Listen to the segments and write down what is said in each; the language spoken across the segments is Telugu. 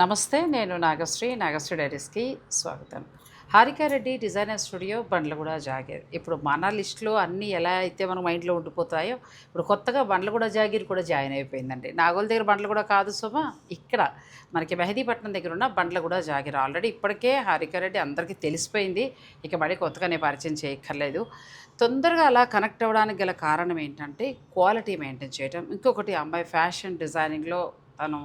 నమస్తే నేను నాగశ్రీ నాగశ్రీ డైరీస్కి స్వాగతం. Harika Reddy designer studio Bandlaguda Jagir. ఇప్పుడు మన లిస్టులో అన్నీ ఎలా అయితే మన మైండ్లో ఉండిపోతాయో ఇప్పుడు కొత్తగా బండ్లగూడ జాగీర్ కూడా జాయిన్ అయిపోయిందండి. నాగోల్ దగ్గర బండ్లగూడ కాదు శోభ ఇక్కడ మనకి మెహదీపట్నం దగ్గర ఉన్న బండ్లగూడ జాగీర్. ఆల్రెడీ ఇప్పటికే హారికారెడ్డి అందరికీ తెలిసిపోయింది. ఇక మళ్ళీ కొత్తగా నేను పరిచయం చేయక్కర్లేదు. తొందరగా అలా కనెక్ట్ అవ్వడానికి గల కారణం ఏంటంటే క్వాలిటీ మెయింటైన్ చేయటం. ఇంకొకటి అమ్మాయి ఫ్యాషన్ డిజైనింగ్లో తను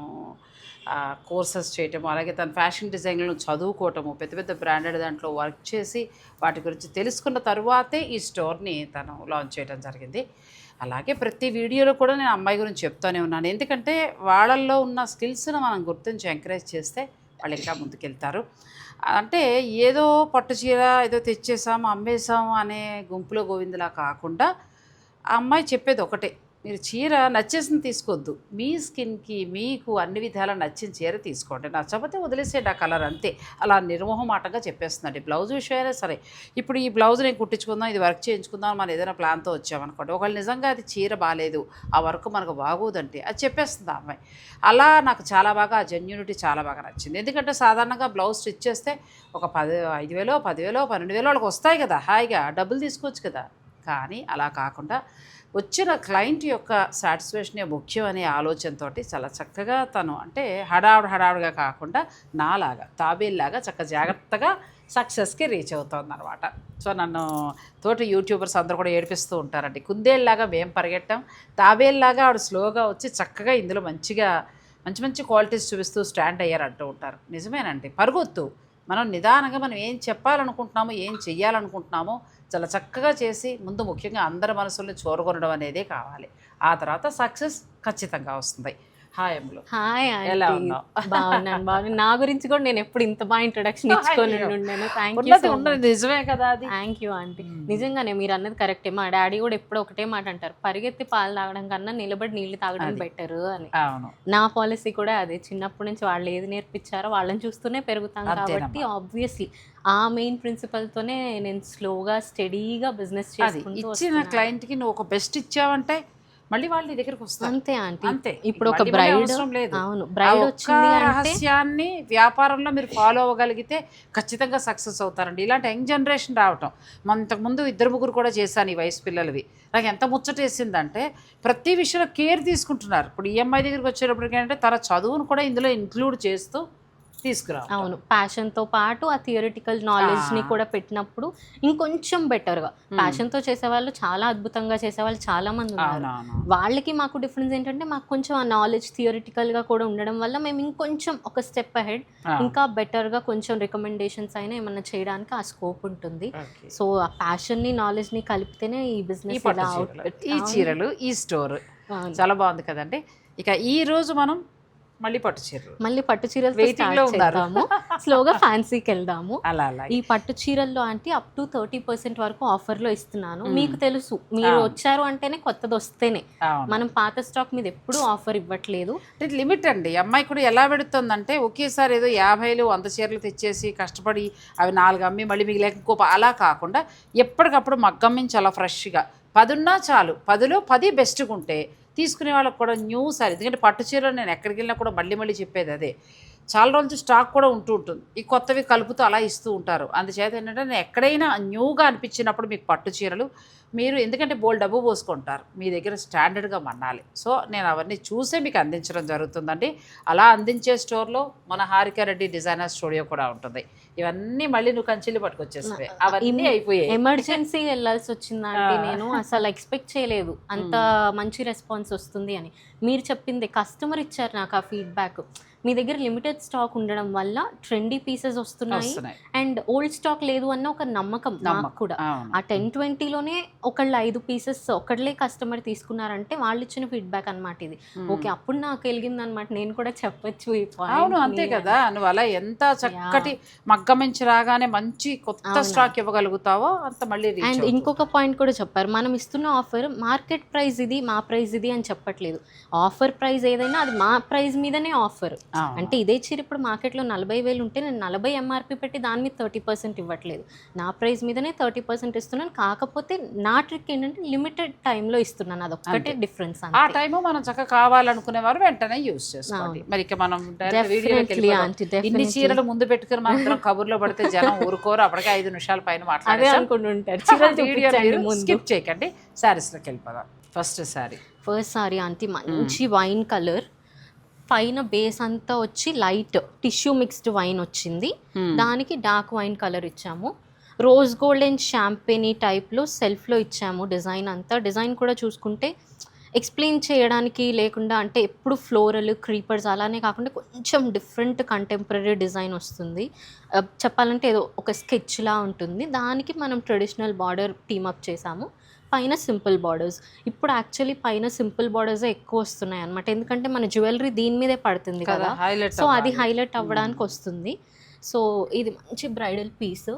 కోర్సెస్ చేయటము అలాగే తన ఫ్యాషన్ డిజైన్లను చదువుకోవటము పెద్ద పెద్ద బ్రాండెడ్ దాంట్లో వర్క్ చేసి వాటి గురించి తెలుసుకున్న తరువాతే ఈ స్టోర్ని తను లాంచ్ చేయడం జరిగింది. అలాగే ప్రతి వీడియోలో కూడా నేను అమ్మాయి గురించి చెప్తూనే ఉన్నాను. ఎందుకంటే వాళ్ళల్లో ఉన్న స్కిల్స్ను మనం గుర్తించి ఎంకరేజ్ చేస్తే వాళ్ళు ఇంకా ముందుకెళ్తారు. అంటే ఏదో పట్టు చీర ఏదో తెచ్చేసాం అమ్మేసాం అనే గుంపులో గోవిందులా కాకుండా ఆ అమ్మాయి చెప్పేది ఒకటే. మీరు చీర నచ్చేసింది తీసుకోవద్దు మీ స్కిన్కి మీకు అన్ని విధాలా నచ్చిన చీర తీసుకోండి. నచ్చకపోతే వదిలేసేయండి ఆ కలర్ అంతే. అలా నిర్మోహమాటంగా చెప్పేస్తుందండి బ్లౌజ్ విషయమైనా సరే ఇప్పుడు ఈ బ్లౌజ్ నేను కుట్టించుకుందాం ఇది వర్క్ చేయించుకుందాం మనం ఏదైనా ప్లాన్తో వచ్చామనుకోండి ఒకవేళ నిజంగా అది చీర బాగాలేదు ఆ వర్క్ మనకు బాగోదంటే అది చెప్పేస్తుంది ఆ అమ్మాయి. అలా నాకు చాలా బాగా ఆ జెన్యూనిటీ చాలా బాగా నచ్చింది. ఎందుకంటే సాధారణంగా బ్లౌజ్ స్టిచ్ చేస్తే ఒక పది ఐదు వేలో పదివేలో పన్నెండు వేలో వాళ్ళకి వస్తాయి కదా హాయిగా డబ్బులు తీసుకోవచ్చు కదా. కానీ అలా కాకుండా వచ్చిన క్లయింట్ యొక్క సాటిస్ఫాక్షనే ముఖ్యం అనే ఆలోచనతో చాలా చక్కగా తను అంటే హడావుడు హడావుడిగా కాకుండా నాలాగా తాబేల్లాగా చక్క జాగ్రత్తగా సక్సెస్కి రీచ్ అవుతుంది అనమాట సో నన్ను తోటి యూట్యూబర్స్ అందరూ కూడా ఏడిపిస్తూ ఉంటారండి. కుందేళ్ళలాగా మేము పరిగెట్టాం. తాబేల్లాగా ఆవిడ స్లోగా వచ్చి చక్కగా ఇందులో మంచిగా మంచి మంచి క్వాలిటీస్ చూపిస్తూ స్టాండ్ అయ్యారు అంటూ ఉంటారు. నిజమేనండి. పరుగొత్తు. మనం నిదానంగా మనం ఏం చెప్పాలనుకుంటున్నామో ఏం చెయ్యాలనుకుంటున్నామో చాలా చక్కగా చేసి ముందు ముఖ్యంగా అందరి మనసుల్ని చూరగొనడం అనేదే కావాలి. ఆ తర్వాత సక్సెస్ ఖచ్చితంగా వస్తుంది. హాయ్ హాయ్ ఎలా ఉన్నావు? బాగున్నాను బాగున్నాను. నా గురించి కూడా నేను ఎప్పుడు ఇంత బాగా ఇంట్రొడక్షన్ ఇచ్చుకొని. ఉన్నాను థ్యాంక్ యూ నిజమే కదా అది? థ్యాంక్ యూ ఆంటీ నిజంగానే మీరు అన్నది కరెక్టే మా డాడీ కూడా ఎప్పుడు ఒకటే మాట అంటారు. పరిగెత్తి పాలు తాగడం కన్నా నిలబడి నీళ్ళు తాగడం. బెటర్ అని. నా పాలసీ కూడా అదే. చిన్నప్పటి నుంచి వాళ్ళు ఏది నేర్పించారో వాళ్ళని చూస్తూనే పెరుగుతాం. కాబట్టి ఆబ్వియస్లీ ఆ మెయిన్ ప్రిన్సిపల్ తోనే నేను స్లోగా స్టడీగా బిజినెస్ చేసుకుంటూ ఇచ్చిన వస్తున్నాను. క్లయింట్కి నువ్వు ఒక బెస్ట్ ఇచ్చావంటే మళ్ళీ వాళ్ళు నీ దగ్గరికి వస్తారు. అంతే ఆంటీ. అంతే. ఇప్పుడు ఒక బ్రైడ్ అవసరం లేదు. అవును బ్రైడ్ వచ్చింది రహస్యాన్ని వ్యాపారంలో మీరు ఫాలో అవ్వగలిగితే ఖచ్చితంగా సక్సెస్ అవుతారండి. ఇలాంటి యంగ్ జనరేషన్ రావటం. మన ఇంతకుముందు ఇద్దరు ముగ్గురు కూడా చేశాను ఈ వయసు పిల్లలవి. నాకు ఎంత ముచ్చటేసిందంటే ప్రతి విషయంలో కేర్ తీసుకుంటున్నారు. ఇప్పుడు ఈఎంఐ దగ్గరికి వచ్చేటప్పటికి అంటే తన చదువును కూడా ఇందులో ఇంక్లూడ్ చేస్తూ తీసుకురా అవును. ప్యాషన్తో పాటు ఆ థియరిటికల్ నాలెడ్జ్ని. కూడా పెట్టినప్పుడు ఇంకొంచెం బెటర్గా. ప్యాషన్తో చేసేవాళ్ళు చాలా అద్భుతంగా చేసేవాళ్ళు చాలా మంది ఉన్నారు. వాళ్ళకి మాకు డిఫరెన్స్ ఏంటంటే మాకు కొంచెం ఆ నాలెడ్జ్ థియరిటికల్గా కూడా ఉండడం వల్ల మేము ఇంకొంచెం ఒక స్టెప్ అహెడ్ ఇంకా బెటర్గా కొంచెం రికమెండేషన్స్ అయినా ఏమన్నా చేయడానికి ఆ స్కోప్ ఉంటుంది. సో ఆ ప్యాషన్ని నాలెడ్జ్ని కలిపితేనే ఈ బిజినెస్ ఈ చీరలు. ఈ స్టోర్ చాలా బాగుంది కదండి. ఇక ఈ రోజు మనం మళ్ళీ పట్టు చీరలు. మళ్ళీ పట్టు చీరలతో Waiting లో స్టార్ట్ ఉన్నారు. చేద్దాము. స్లోగా ఫ్యాన్సీకి వెళ్దాము అలా అలా. ఈ పట్టు చీరల్లో అంటే అప్ టు థర్టీ పర్సెంట్ వరకు ఆఫర్లో ఇస్తున్నాను. మీకు తెలుసు. మీరు. వచ్చారు అంటేనే కొత్తది వస్తేనే. మనం పాత స్టాక్ మీద ఎప్పుడూ ఆఫర్ ఇవ్వట్లేదు. అంటే లిమిట్ అండి. అమ్మాయి కూడా ఎలా పెడుతుందంటే ఒకేసారి ఏదో యాభైలు వంద చీరలు తెచ్చేసి కష్టపడి అవి నాలుగు అమ్మి మళ్ళీ మిగిలేక ఇంకో ప- అలా కాకుండా ఎప్పటికప్పుడు మగ్గం నుంచి అలా ఫ్రెష్గా పదున్నా చాలు. పదిలో పది బెస్ట్గా ఉంటే తీసుకునే వాళ్ళకి కూడా న్యూ సారీ ఎందుకంటే పట్టు చీరలు నేను ఎక్కడికి వెళ్ళినా కూడా మళ్ళీ మళ్ళీ చెప్పేది అదే. చాలా రోజులు స్టాక్ కూడా ఉంటూ ఉంటుంది. ఈ కొత్తవి కలుపుతూ అలా ఇస్తూ ఉంటారు. అందుచేత ఏంటంటే నేను ఎక్కడైనా న్యూగా అనిపించినప్పుడు మీకు పట్టు చీరలు మీరు ఎందుకంటే బోల్ డబ్బు పోసుకుంటారు. మీ దగ్గర స్టాండర్డ్గా మన్నాలి. సో నేను అవన్నీ చూసే మీకు అందించడం జరుగుతుందండి. అలా అందించే స్టోర్లో మన హారికారెడ్డి డిజైనర్ స్టూడియో కూడా ఉంటుంది. ఇవన్నీ మళ్ళీ నువ్వు కంచెలు పట్టుకొచ్చేస్తాయి అవన్నీ అయిపోయాయి. ఎమర్జెన్సీ వెళ్ళాల్సి వచ్చిందంటే. నేను అసలు ఎక్స్పెక్ట్ చేయలేదు. అంత మంచి రెస్పాన్స్ వస్తుంది అని. మీరు చెప్పింది కస్టమర్ ఇచ్చారు నాకు ఆ ఫీడ్బ్యాక్. మీ దగ్గర లిమిటెడ్ స్టాక్ ఉండడం వల్ల ట్రెండీ పీసెస్ వస్తున్నాయి. అండ్ ఓల్డ్ స్టాక్ లేదు అన్న ఒక నమ్మకం నాకు. కూడా. ఆ టెన్ ట్వంటీలోనే ఒకళ్ళు ఐదు పీసెస్ ఒకళ్ళే కస్టమర్ తీసుకున్నారంటే వాళ్ళు ఇచ్చిన ఫీడ్బ్యాక్ అన్నమాట ఇది. ఓకే అప్పుడు నాకు వెలిగింది అనమాట నేను కూడా చెప్పొచ్చు అవును అంతే కదా. నువ్వు అలా ఎంత చక్కటి మగ్గం మగ్గం నుంచి రాగానే మంచి కొత్త. స్టాక్ ఇవ్వగలుగుతావో అంత మళ్ళీ అండ్. ఇంకొక పాయింట్ కూడా చెప్పారు. మనం ఇస్తున్న ఆఫర్ మార్కెట్ ప్రైస్ ఇది మా ప్రైస్ ఇది అని చెప్పట్లేదు. ఆఫర్ ప్రైస్ ఏదైనా అది మా ప్రైస్ మీదనే ఆఫర్. అంటే ఇదే చీర ఇప్పుడు మార్కెట్లో నలభై వేలు ఉంటే నేను నలభై ఎంఆర్పి పెట్టి దాని మీద థర్టీ పర్సెంట్ ఇవ్వట్లేదు. నా ప్రైస్ మీదనే థర్టీ పర్సెంట్ ఇస్తున్నాను. కాకపోతే నా ట్రిక్ ఏంటంటే లిమిటెడ్ టైంలో ఇస్తున్నాను. అదొక్కటే అంతే. డిఫరెన్స్ ఆ టైము మనం చక్కగా కావాలనుకునే వారు వెంటనే యూజ్ చేసుకోండి. మరి ఇక మనం ఇన్ని చీరలు ముందు పెట్టుకుని మనం అందరం కబుర్లో పడితే జనం ఊరుకోరు. అప్పటికే ఐదు నిమిషాల పైన ముందు. స్కిప్ చేయకండి. శారీస్లోకి వెళ్ళిపోదాం. First sari first sorry aunty మంచి వైన్ కలర్ పైన బేస్ అంతా వచ్చి లైట్ టిష్యూ మిక్స్డ్ వైన్ వచ్చింది. దానికి డార్క్ వైన్ కలర్ ఇచ్చాము. రోజ్ గోల్డ్ అండ్ షాంపెనీ టైప్లో సెల్ఫ్లో ఇచ్చాము. డిజైన్ అంతా. డిజైన్ కూడా చూసుకుంటే ఎక్స్ప్లెయిన్ చేయడానికి లేకుండా అంటే ఎప్పుడు ఫ్లోరల్ క్రీపర్స్ అలానే కాకుండా కొంచెం డిఫరెంట్ కంటెంపరీ డిజైన్ వస్తుంది. చెప్పాలంటే ఏదో ఒక స్కెచ్లా ఉంటుంది. దానికి మనం ట్రెడిషనల్ బార్డర్ టీమప్ చేసాము. పైన సింపుల్ బార్డర్స్. ఇప్పుడు యాక్చువల్లీ పైన సింపుల్ బార్డర్స్ ఎక్కువ వస్తున్నాయి అనమాట ఎందుకంటే మన జ్యువెలరీ దీని మీదే పడుతుంది కదా సో అది హైలైట్ అవ్వడానికి వస్తుంది. సో ఇది మంచి బ్రైడల్ పీస్.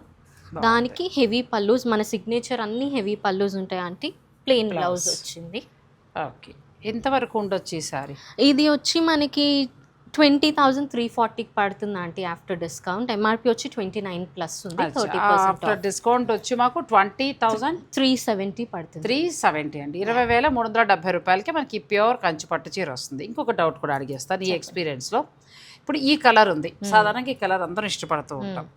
దానికి హెవీ పల్లూస్ మన సిగ్నేచర్ అన్ని హెవీ పల్లూస్ ఉంటాయి అంటే ప్లెయిన్. బ్లౌజ్ వచ్చింది. ఓకే. ఎంతవరకు ఉండొచ్చు ఈ శారీ ఇది వచ్చి మనకి ట్వంటీ థౌజండ్ త్రీ ఫార్టీకి పడుతుంది ఆంటీ ఆఫ్టర్ డిస్కౌంట్. ఎంఆర్పి వచ్చి ట్వంటీ నైన్ ప్లస్ ఉంది థర్టీ ఆఫ్టర్ డిస్కౌంట్ వచ్చి మాకు ట్వంటీ థౌజండ్ త్రీ సెవెంటీ పడుతుంది. త్రీ సెవెంటీ అండి. ఇరవై వేల మూడు వందల డెబ్బై రూపాయలకి మనకి ప్యూర్ కంచి పట్టు చీర వస్తుంది. ఇంకొక డౌట్ కూడా అడిగేస్తాను ఈ ఎక్స్పీరియన్స్లో ఇప్పుడు ఈ కలర్ ఉంది. సాధారణంగా ఈ కలర్ అందరం ఇష్టపడుతూ ఉంటాం.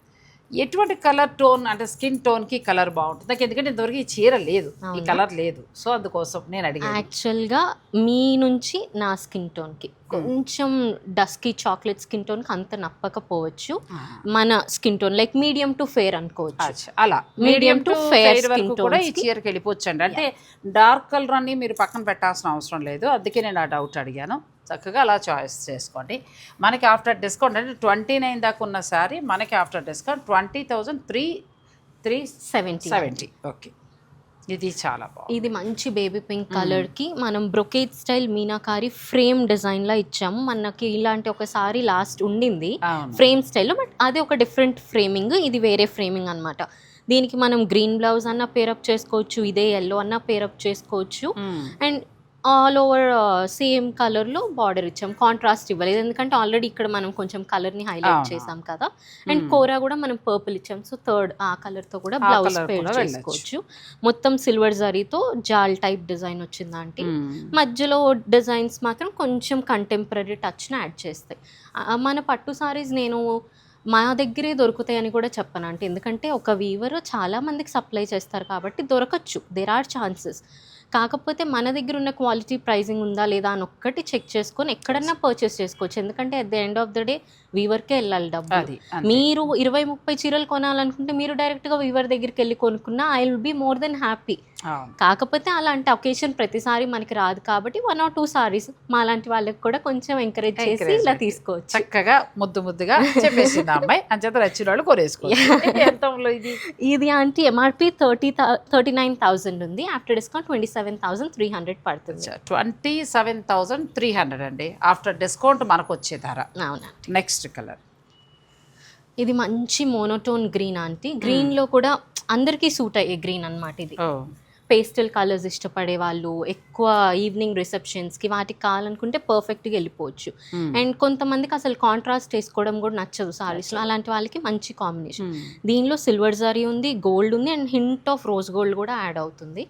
ఎటువంటి కలర్ టోన్ అంటే స్కిన్ టోన్కి కలర్ బాగుంటుంది. నాకు ఎందుకంటే ఇంతవరకు ఈ చీర లేదు. ఈ? కలర్ లేదు. సో అందుకోసం నేను అడిగాను. యాక్చువల్గా మీ నుంచి నా స్కిన్ టోన్కి కొంచెం డస్కీ చాక్లెట్ స్కిన్ టోన్కి అంత నప్పకపోవచ్చు. మన skin tone like medium to fair అనుకోవచ్చు. అలా. మీడియం టు వరకు కూడా ఈ కి. చీరకి వెళ్ళిపోవచ్చు అండి అంటే డార్క్ కలర్ అన్ని మీరు పక్కన పెట్టాల్సిన అవసరం లేదు. అందుకే నేను ఆ డౌట్ అడిగాను. చక్కగా అలా చాయిస్ చేసుకోండి. మనకి ఆఫ్టర్ డిస్కౌంట్ అంటే ట్వంటీ నైన్ దాకా ఉన్న శారీ మనకి after discount twenty thousand three three seventy. Seventy. Okay. ఇది చాలా బాగుంది. ఇది మంచి బేబీ పింక్ కలర్కి మనం brocade style meenakari frame design లా ఇచ్చాము. మనకి ఇలాంటి ఒక సారీ లాస్ట్ ఉండింది. ఫ్రేమ్ స్టైల్లో బట్ అది ఒక డిఫరెంట్ ఫ్రేమింగ్. ఇది వేరే ఫ్రేమింగ్ అన్నమాట. దీనికి మనం గ్రీన్ బ్లౌజ్ అన్న పేరప్ చేసుకోవచ్చు ఇదే ఎల్లో అన్న పేరప్ చేసుకోవచ్చు. అండ్ ఆల్ ఓవర్ సేమ్ కలర్లో బార్డర్ ఇచ్చాం. కాంట్రాస్ట్ ఇవ్వలేదు. ఎందుకంటే ఆల్రెడీ ఇక్కడ మనం కొంచెం కలర్ని హైలైట్. చేసాం కదా. అండ్ కోరా కూడా మనం పర్పుల్ ఇచ్చాం. సో థర్డ్ ఆ కలర్తో కూడా బ్లౌజ్ పేర్ కూడా చేసుకోవచ్చు. మొత్తం సిల్వర్ జరీతో జాల్ టైప్ డిజైన్ వచ్చిందంటే మ్మ్. మధ్యలో డిజైన్స్ మాత్రం కొంచెం కంటెంపరీ టచ్ని యాడ్ చేస్తాయి. మన పట్టు సారీస్ నేను మా దగ్గరే దొరుకుతాయని కూడా చెప్పను అంటే ఎందుకంటే ఒక వీవర్ చాలా మందికి సప్లై చేస్తారు కాబట్టి దొరకచ్చు. దేర్ ఆర్ ఛాన్సెస్ కాకపోతే మన దగ్గర ఉన్న క్వాలిటీ ప్రైజింగ్ ఉందా లేదా అని ఒక్కటి చెక్ చేసుకొని ఎక్కడన్నా పర్చేస్ చేసుకోవచ్చు. ఎందుకంటే at the end of the day వీవర్కే వెళ్ళాలి డబ్బు. మీరు ఇరవై ముప్పై చీరలు కొనాలనుకుంటే మీరు డైరెక్ట్గా వీవర్ దగ్గరికి వెళ్ళి కొనుక్కున్నా I will be more than happy కాకపోతే అలాంటి ఒకేషన్ ప్రతిసారి మనకి రాదు కాబట్టి వన్ ఆర్ టూ సారీస్ మా లాంటి వాళ్ళకి కూడా కొంచెం ఎంకరేజ్ చేసి ఇలా. తీసుకోవచ్చు. చక్కగా ముద్దు ముద్దుగా చెప్పేసింది అమ్మాయి. అంచేత నచ్చిన వాళ్ళు కొనేసుకోవచ్చు ఎంతంలో ఇది? ఇది అంటే MRP thirty thirty nine thousand ఉంది. After discount twenty seven thousand three hundred పడుతుంది. Twenty seven thousand three hundred అండి. ఆఫ్టర్ డిస్కౌంట్ మనకు వచ్చే ధర. అవునా? నెక్స్ట్ కలర్ ఇది మంచి మోనోటోన్ గ్రీన్ ఆంటీ. గ్రీన్లో కూడా అందరికీ సూట్ అయ్యే గ్రీన్ అన్నమాట ఇది. పేస్టల్ కలర్స్ ఇష్టపడే వాళ్ళు ఎక్కువ ఈవినింగ్ రిసెప్షన్స్కి వాటికి కావాలనుకుంటే పర్ఫెక్ట్గా వెళ్ళిపోవచ్చు. అండ్ కొంతమందికి అసలు కాంట్రాస్ట్ వేసుకోవడం కూడా నచ్చదు సారీస్లో అలాంటి వాళ్ళకి మంచి కాంబినేషన్ దీనిలో సిల్వర్ జరీ ఉంది గోల్డ్ ఉంది and hint of rose gold కూడా యాడ్ అవుతుంది.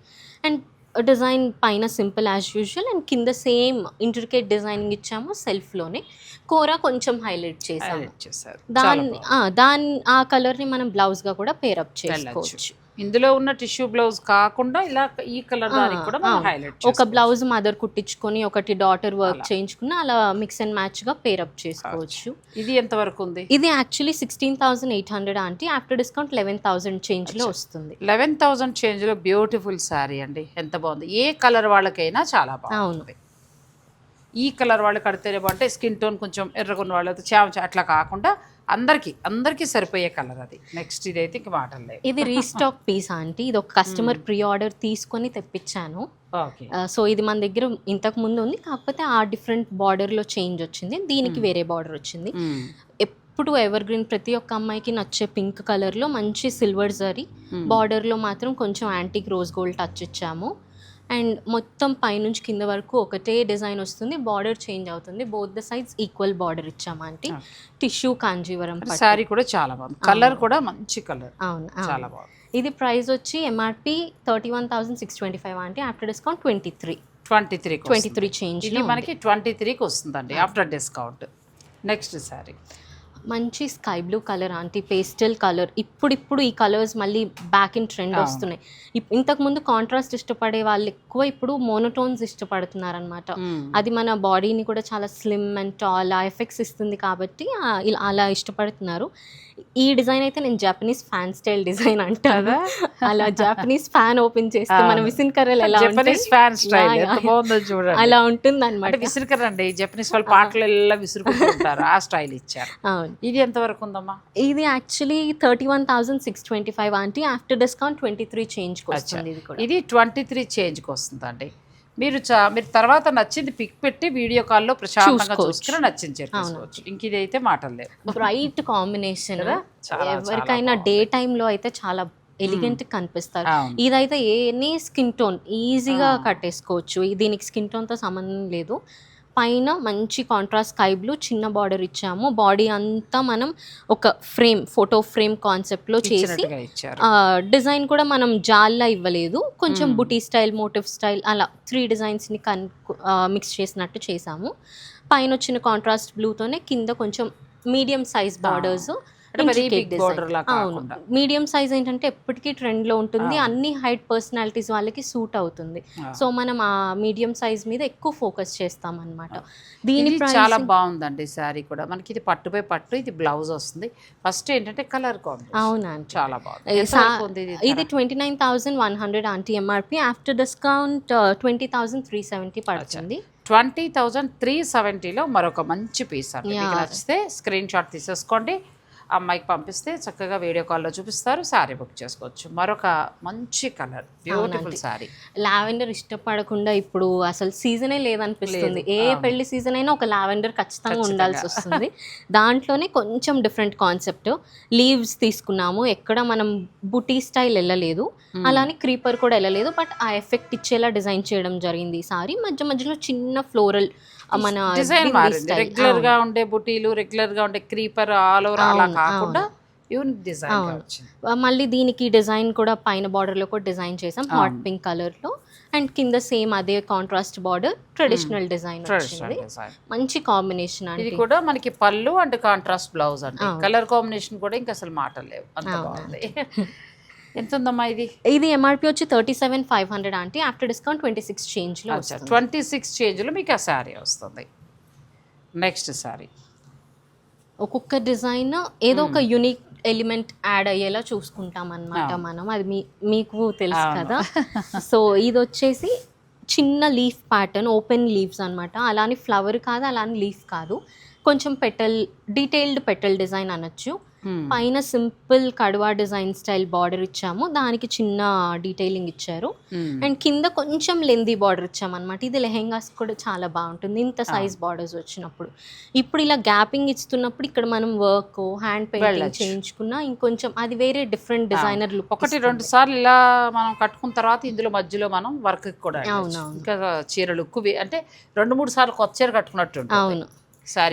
అండ్ డిజైన్ పైన సింపుల్ యాజ్ యూజువల్ అండ్ కింద సేమ్ ఇంట్రికేట్ డిజైనింగ్ ఇచ్చాము సెల్ఫ్లోనే కూర కొంచెం హైలైట్ చేసాము దాన్ని ఆ, దాని ఆ కలర్ని మనం బ్లౌజ్గా కూడా పేరప్ చేసుకోవచ్చు. ఇందులో ఉన్న టిష్యూ బ్లౌజ్ కాకుండా ఇలా ఈ కలర్ దానికి కూడా మనం హైలైట్ ఒక బ్లౌజ్ మదర్ కుట్టించుకొని ఒకటి డాటర్ వర్క్. చేయించుకుని అలా మిక్స్ అండ్ మ్యాచ్గా పేరప్ చేసుకోవచ్చు. ఇది ఎంత వరకు ఉంది? ఇది actually sixteen thousand eight hundred aunty after discount eleven thousand చేంజ్లో వస్తుంది. లెవెన్ థౌజండ్ చేంజ్లో బ్యూటిఫుల్ శారీ అండి. ఎంత బాగుంది. ఏ కలర్ వాళ్ళకైనా చాలా బాగుంది ఈ కలర్ వాళ్ళు కడితేనే బాగుంటే స్కిన్ టోన్ కొంచెం ఎర్రగొన్న వాళ్ళతో చామ అట్లా కాకుండా అందరికి అందరికి సరిపోయే కలర్ అది. నెక్స్ట్ ఇదైతే ఇంక మాటలు లేవు ఇది రీస్టాక్ పీస్ ఆంటీ. ఇది ఒక కస్టమర్ ప్రీ ఆర్డర్ తీసుకొని తెప్పించాను. ఓకే. సో ఇది మన దగ్గర ఇంతకు ముందు ఉంది. కాకపోతే ఆ డిఫరెంట్ బార్డర్లో చేంజ్ వచ్చింది. దీనికి వేరే బార్డర్ వచ్చింది. ఎప్పుడు ఎప్పుడు ఎవర్ గ్రీన్ ప్రతి ఒక్క అమ్మాయికి నచ్చే పింక్ కలర్లో మంచి సిల్వర్ జరీ బార్డర్లో మాత్రం కొంచెం యాంటిక్ రోజ్ గోల్డ్ టచ్ ఇచ్చాము. అండ్ మొత్తం పైనుంచి కింద వరకు ఒకటే డిజైన్ వస్తుంది బార్డర్ చేంజ్ అవుతుంది. Both the sides equal border ఇచ్చాము అంటే టిష్యూ కాంజీవరం. శారీ కూడా చాలా బాగుంది. కలర్ కూడా మంచి కలర్ అవును అవును. చాలా బాగుంది. ఇది ప్రైస్ వచ్చి MRP thirty one thousand six twenty five అంటే after discount twenty three twenty three twenty three change ఇది మనకి ట్వంటీ త్రీకి వస్తుందండి ఆఫ్టర్ డిస్కౌంట్ నెక్స్ట్ శారీ మంచి sky blue colour aunty pastel colour. ఇప్పుడిప్పుడు ఈ కలర్స్ మళ్ళీ బ్యాక్ ఇన్ ట్రెండ్. వస్తున్నాయి. ఇప్- ఇంతకు ముందు కాంట్రాస్ట్ ఇష్టపడే వాళ్ళు ఎక్కువ ఇప్పుడు మోనోటోన్స్ ఇష్టపడుతున్నారు అనమాట అది మన బాడీని కూడా చాలా స్లిమ్ అండ్ టాల్ ఆ ఎఫెక్ట్స్ ఇస్తుంది కాబట్టి అలా ఇష్టపడుతున్నారు. ఈ డిజైన్ అయితే నేను జపనీస్ ఫ్యాన్ స్టైల్ డిజైన్ అంటారు అలా జపనీస్ ఫ్యాన్ ఓపెన్ చేస్తే మన. విసిన్ కర్రలు ఎలా జపనీస్? ఫ్యాన్ స్టైల్ చూడండి. అలా ఉంటుంది అనమాట విసురుకరండి జపనీస్ వాళ్ళ పాటలు ఎలా విసురుకుంటుంటారు ఆ స్టైల్ ఇచ్చారు. ఇది ఎంత వరకు ఉందమ్మా? ఇది actually thirty one thousand six twenty five అంటే ఆఫ్టర్ డిస్కౌంట్ ట్వంటీ త్రీ చేంజ్కి వస్తుంది ఇది ట్వంటీ త్రీ చేంజ్కి వస్తుందండి. మీరు చా మీరు తర్వాత నచ్చింది పిక్ పెట్టి వీడియో కాల్లో ప్రశాంతంగా. చూసుకుని నచ్చింది చేసుకోవచ్చు ఇంక ఇది అయితే మాటలు లేవు. బ్రైట్ కాంబినేషన్ ఎవరికైనా డే లో అయితే చాలా ఎలిగెంట్ కనిపిస్తారు. ఇదైతే ఎనీ స్కిన్ టోన్ ఈజీగా కట్టేసుకోవచ్చు. దీనికి స్కిన్ టోన్తో సంబంధం లేదు. పైన మంచి కాంట్రాస్ట్ స్కై బ్లూ చిన్న బార్డర్ ఇచ్చాము. బాడీ అంతా మనం ఒక ఫ్రేమ్ ఫోటో ఫ్రేమ్ కాన్సెప్ట్లో చేసి డిజైన్ కూడా మనం జాల్లా ఇవ్వలేదు. కొంచెం బుటీ స్టైల్ మోటివ్ స్టైల్ అలా త్రీ డిజైన్స్ని కన్ మిక్స్ చేసినట్టు చేసాము. పైన వచ్చిన కాంట్రాస్ట్ బ్లూతోనే కింద కొంచెం మీడియం సైజ్ బార్డర్స్ అవును. మీడియం సైజ్ ఏంటంటే ఎప్పటికీ ట్రెండ్లో ఉంటుంది. అన్ని హైట్ పర్సనాలిటీస్ వాళ్ళకి సూట్ అవుతుంది. సో మనం ఆ మీడియం సైజ్ మీద ఎక్కువ ఫోకస్ చేస్తాం అనమాట దీని చాలా బాగుందండి శారీ కూడా. మనకి ఇది పట్టుపై పట్టు ఇది బ్లౌజ్ వస్తుంది. ఫస్ట్ ఏంటంటే కలర్ అవునా చాలా బాగుంది. ఇది twenty nine thousand one hundred aunty MRP after discount twenty thousand three seventy పడుతుంది. ట్వంటీ థౌజండ్ త్రీ సెవెంటీలో మరొక మంచి పీస్ అండి. నచ్చితే స్క్రీన్ షాట్ తీసేసుకోండి. అమ్మాయికి పంపిస్తే చక్కగా వీడియో కాల్లో చూపిస్తారు శారీ బుక్ చేసుకోవచ్చు. మరొక మంచి కలర్ బ్యూటిఫుల్ శారీ లావెండర్ ఇష్టపడకుండా ఇప్పుడు అసలు సీజనే లేదనిపిస్తుంది. ఏ పెళ్ళి సీజన్ అయినా ఒక లావెండర్ ఖచ్చితంగా ఉండాల్సి వస్తుంది. దాంట్లోనే కొంచెం డిఫరెంట్ కాన్సెప్ట్ లీవ్స్ తీసుకున్నాము. ఎక్కడ మనం బుటీ స్టైల్ వెళ్ళలేదు. అలానే క్రీపర్ కూడా వెళ్ళలేదు. బట్ ఆ ఎఫెక్ట్ ఇచ్చేలా డిజైన్ చేయడం జరిగింది ఈ సారీ మధ్య మధ్యలో చిన్న ఫ్లోరల్ మన డిజైన్ మారింది. రెగ్యులర్గా ఉండే బుటీలు రెగ్యులర్గా ఉండే క్రీపర్ ఆల్ ఓవర్ అలా కాకుండా డిజైన్ మళ్ళీ దీనికి డిజైన్ కూడా పైన border లో కూడా డిజైన్ చేసాం. హాట్ పింక్ కలర్లో అండ్ కింద సేమ్ అదే కాంట్రాస్ట్ బార్డర్ ట్రెడిషనల్ డిజైన్ వచ్చింది. మంచి కాంబినేషన్ ఇది అండి కూడా మనకి పళ్ళు అండ్ కాంట్రాస్ట్ బ్లౌజ్ అండి. కలర్ కాంబినేషన్ కూడా ఇంకా అసలు మాటలు లేవు. అంత బాగుంది. ఎంత ఉందమ్మా ఇది? ఇది ఎంఆర్పి వచ్చి థర్టీ సెవెన్ ఫైవ్ హండ్రెడ్ అంటే ఆఫ్టర్ డిస్కౌంట్ ట్వంటీ సిక్స్ చేంజ్లో వస్తుంది. ట్వంటీ సిక్స్ చేంజ్లో మీకు ఆ శారీ వస్తుంది. నెక్స్ట్ శారీ. ఒక్కొక్క డిజైన్ ఏదో ఒక యునిక్ ఎలిమెంట్ యాడ్ అయ్యేలా చూసుకుంటాం అన్నమాట మనం. అది మీ మీకు తెలుసు కదా. సో ఇది వచ్చేసి చిన్న లీఫ్ ప్యాటర్న్ ఓపెన్ లీవ్స్ అన్నమాట. అలానే ఫ్లవర్ కాదు అలానే లీఫ్ కాదు. కొంచెం పెటల్ డీటెయిల్డ్ పెటల్ డిజైన్ అనొచ్చు. పైన సింపుల్ కడువా డిజైన్ స్టైల్ బార్డర్ ఇచ్చాము. దానికి చిన్న డీటెయిలింగ్ ఇచ్చారు. అండ్ కింద కొంచెం లెందీ బార్డర్ ఇచ్చామన్నమాట. ఇది లెహెంగాస్ కూడా చాలా బాగుంటుంది. ఇంత సైజ్ బార్డర్స్ వచ్చినప్పుడు. ఇప్పుడు ఇలా గ్యాపింగ్ ఇస్తున్నప్పుడు ఇక్కడ మనం వర్క్ హ్యాండ్ పెయింటింగ్. చేయించుకున్నా ఇంకొంచెం అది వేరే డిఫరెంట్ డిజైనర్ లుక్ ఒకటి రెండు సార్లు ఇలా మనం కట్టుకున్న తర్వాత ఇందులో మధ్యలో మనం వర్క్ కూడా. ఇంకా చీర లుక్ అంటే రెండు మూడు సార్లు కొత్త చీర కట్టుకున్నట్టు అవును.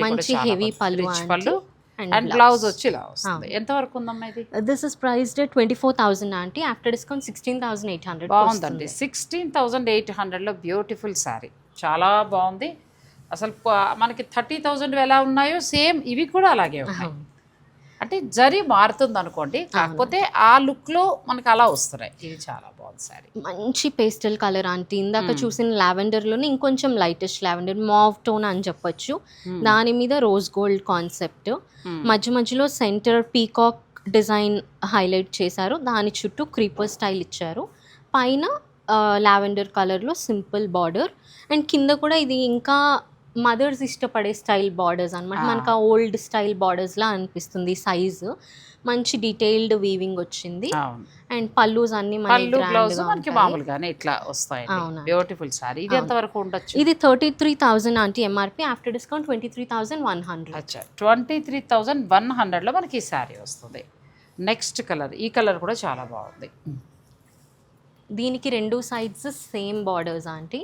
మంచి heavy పళ్ళు పళ్ళు. అండ్ బ్లౌజ్ వచ్చి ఇలా వస్తుంది. ఎంత వరకు ఉందమ్మా ఇది? This is priced twenty four thousand అంటే after discount sixteen thousand eight hundred బాగుందండి. సిక్స్టీన్ థౌజండ్ ఎయిట్ హండ్రెడ్లో బ్యూటిఫుల్ శారీ చాలా బాగుంది. అసలు మనకి థర్టీ థౌజండ్ ఎలా ఉన్నాయో సేమ్ ఇవి కూడా అలాగే ఉన్నాయి. అంటే జరీ మారుతుంది అనుకోండి కాకపోతే ఆ లుక్లో మనకి అలా వస్తున్నాయి. ఇది చాలా బాగుంది శారీ. మంచి పేస్టల్ కలర్ ఆంటీ ఇందాక చూసిన లావెండర్లోనే ఇంకొంచెం లైటెస్ట్ లావెండర్ మావ్ టోన్ అని చెప్పొచ్చు. దాని మీద రోజ్ గోల్డ్ కాన్సెప్ట్ మధ్య మధ్యలో సెంటర్ పీకాక్ డిజైన్ హైలైట్ చేశారు. దాని చుట్టూ క్రీపర్ స్టైల్ ఇచ్చారు. పైన లావెండర్ కలర్లో సింపుల్ బార్డర్ అండ్ కింద కూడా ఇది ఇంకా మదర్స్ ఇష్టపడే స్టైల్ బార్డర్స్ అనమాట మనకు ఆ ఓల్డ్ స్టైల్ బార్డర్స్ లా అనిపిస్తుంది సైజు. మంచి డీటెయిల్డ్ వీవింగ్ వచ్చింది. అండ్ పల్లూస్ అన్ని మనకి బ్లౌజ్ మనకి. మామూలుగానే ఇట్లా వస్తాయండి. అవునా. బ్యూటిఫుల్ సారీ ఇది ఎంత వరకు ఉండొచ్చు? ఇది థర్టీ త్రీ థౌసండ్ అంటే MRP after discount twenty three thousand one hundred అచ్చా. ట్వంటీ త్రీ థౌజండ్ వన్ హండ్రెడ్లో మనకి ఈ శారీ వస్తుంది. నెక్స్ట్ కలర్ ఈ కలర్ కూడా చాలా బాగుంది. దీనికి రెండు sides same borders aunty.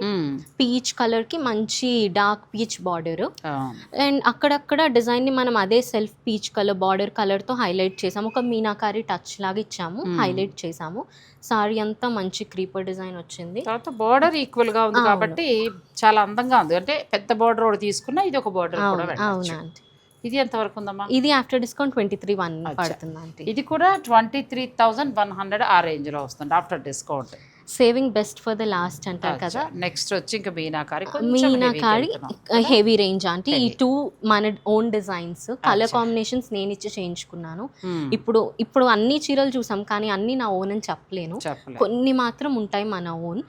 Peach కలర్కి మంచి డార్క్ పీచ్ బార్డర్. అండ్ అక్కడక్కడ డిజైన్ని మనం అదే సెల్ఫ్ పీచ్ కలర్ బార్డర్ కలర్తో హైలైట్ చేసాము. ఒక మీనాకారి టచ్ లాగా ఇచ్చాము హైలైట్ చేసాము. సారీ అంతా మంచి క్రీపర్ డిజైన్ వచ్చింది. తర్వాత బోర్డర్ ఈక్వల్గా ఉంది కాబట్టి చాలా అందంగా ఉంది. అంటే పెద్ద బోర్డర్ ఒకటి తీసుకున్నా ఇది ఒక బోర్డర్ అవును ఇది ఎంత వరకు ఉందమ్మా? ఇది after discount twenty three one పడుతుంది ఆంటీ. ఇది కూడా twenty three thousand one hundred ఆ రేంజ్లో వస్తుంది after discount saving best for the last అంటారు కదా. నెక్స్ట్ వచ్చి ఇంకా మీనాకారి మీనాకారి హెవీ రేంజ్ అంటే ఈ టూ మన ఓన్ డిజైన్స్ కలర్ కాంబినేషన్స్ నేను ఇచ్చి చేయించుకున్నాను. ఇప్పుడు ఇప్పుడు అన్ని చీరలు చూసాం కానీ అన్ని నా ఓన్ అని చెప్పలేను. కొన్ని మాత్రం ఉంటాయి మన ఓన్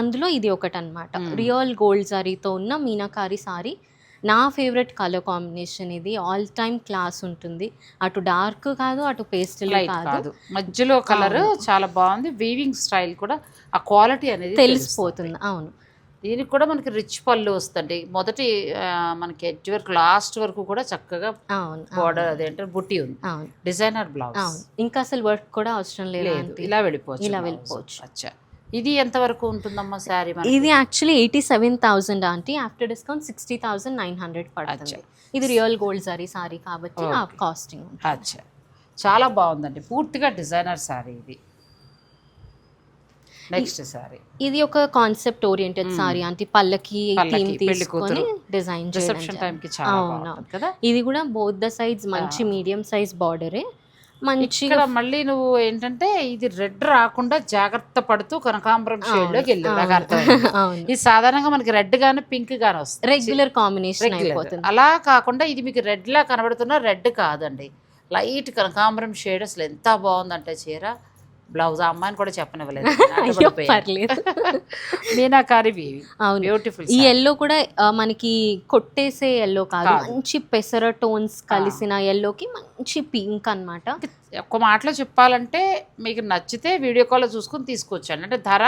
అందులో ఇది ఒకటి అనమాట రియల్ గోల్డ్ సారీతో ఉన్న మీనాకారి సారీ నా ఫేవరెట్ కలర్ కాంబినేషన్ ఇది. ఆల్ టైమ్ క్లాస్ ఉంటుంది. అటు డార్క్ కాదు అటు పేస్టల్ కాదు. మధ్యలో కలర్ చాలా బాగుంది. వీవింగ్ స్టైల్ కూడా ఆ క్వాలిటీ అనేది తెలిసిపోతుంది. అవును. దీనికి కూడా మనకి రిచ్ పళ్ళు వస్తుంది మొదటి మనకి ఎడ్జ్ వరకు లాస్ట్ వరకు కూడా చక్కగా బార్డర్ అదేంటే బుట్టి ఉంది. డిజైనర్ బ్లౌజ్ ఇంకా అసలు వర్క్ కూడా అవసరం లేదు. ఇలా వెళ్ళిపోవచ్చు ఇలా. వెళ్ళిపోవచ్చు. అచ్చా. ఇది ఎంత వరకు ఉంటుందమ్మా శారీ ఇది actually eighty seven thousand aunty. After discount sixty thousand nine hundred పడుతుంది. ఇది రియల్ గోల్డ్ సారీ సారీ కాబట్టి ఆ కాస్టింగ్ అచ్చా. చాలా బాగుందండి. పూర్తిగా డిజైనర్ శారీ ఇది. నెక్స్ట్ శారీ ఇది ఒక కాన్సెప్ట్ ఓరియంటెడ్ సారీ అంటే పల్లకి థీమ్ తీసుకొని డిజైన్ రిసెప్షన్ టైం కి చాలా. బాగుంటుంది కదా? ఇది కూడా బోత్ ద సైడ్స్ మంచి మీడియం సైజ్ బార్డరే మంచి ఇక్కడ మళ్ళీ నువ్వు ఏంటంటే ఇది రెడ్ రాకుండా జాగ్రత్త పడుతూ కనకాంబరం షేడ్లోకి వెళ్ళావు నాకు అర్థమైంది. అవును. ఇది సాధారణంగా మనకి రెడ్ గానే పింక్ గానే వస్తుంది. Regular combination. అయిపోతుంది. అలా కాకుండా ఇది మీకు రెడ్ లా కనబడుతున్న రెడ్ కాదండి. లైట్ కనకాంబరం షేడ్ అసలు ఎంత బాగుందంటే చీర. బ్లౌజ్ ఆ అమ్మాయిని కూడా చెప్పనివ్వలేదు. అయ్యో పర్లేదు. మీనాకారి అవును. బ్యూటిఫుల్ ఈ ఎల్లో కూడా ఆ, మనకి కొట్టేసే ఎల్లో కాదు. మంచి పెసర టోన్స్ కలిసిన ఎల్లోకి మంచి పింక్ అన్నమాట. ఒక్క మాటలో చెప్పాలంటే మీకు నచ్చితే వీడియో కాల్లో చూసుకుని తీసుకొచ్చాను అంటే ధర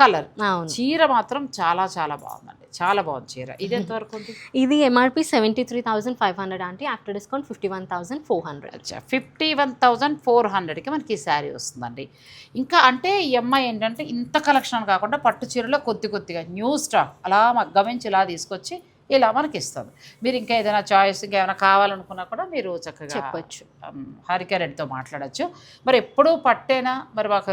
కలర్. చీర మాత్రం చాలా చాలా బాగుందండి. చాలా బాగుంది చీర. ఇది ఎంత వరకు ఉంది? ఇది MRP seventy three thousand five hundred అంటే after discount fifty one thousand four hundred అచ్చా. ఫిఫ్టీ వన్ థౌజండ్ ఫోర్ హండ్రెడ్కి మనకి ఈ శారీ వస్తుందండి. ఇంకా అంటే ఈ అమ్మాయి ఏంటంటే ఇంత కలెక్షన్ కాకుండా పట్టు చీరలో కొద్ది కొద్దిగా న్యూ స్టాక్ అలా గమనించి ఇలా తీసుకొచ్చి ఇలా మనకి ఇస్తుంది మీరు ఇంకా ఏదైనా చాయిస్ ఇంకా ఏమైనా కావాలనుకున్నా కూడా మీరు చక్కగా చెప్పొచ్చు. ఉమ్, హారిక రెడ్డితో మాట్లాడొచ్చు. మరి ఎప్పుడూ పట్టేనా? మరి మాకు